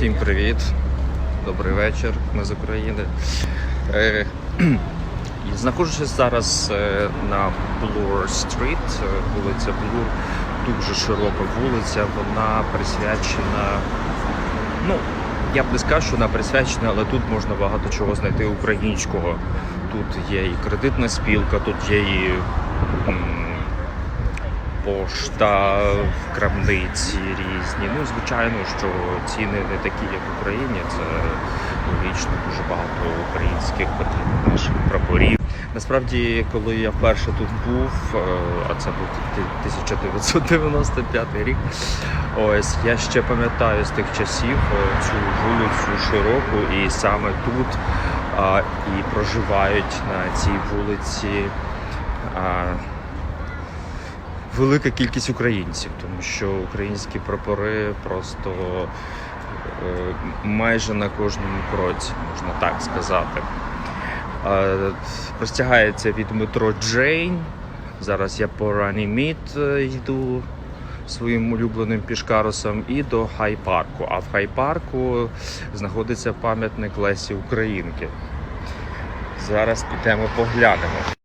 Всім привіт, добрий вечір. Ми з України. Е, знаходжуся зараз е, на Bloor Street, е, вулиця Bloor, дуже широка вулиця. Вона присвячена. Ну, я б не сказав, що вона присвячена, але тут можна багато чого знайти українського. Тут є і кредитна спілка, тут є і пошта, крамниці різні. Ну, звичайно, що ціни не такі, як в Україні. Це логічно, дуже багато українських потрібно наших прапорів. Насправді, коли я вперше тут був, е, а це був 1995 рік. Ось я ще пам'ятаю з тих часів е, цю вулицю широку, і саме тут а, і проживають на цій вулиці. А, велика кількість українців, тому що українські прапори просто е, майже на кожному кроці, можна так сказати. Е, Простягається від метро Джейн. Зараз я по Раніміт йду своїм улюбленим пішкарусом і до Хай-парку. А в Хай-парку знаходиться пам'ятник Лесі Українки. Зараз підемо поглянемо.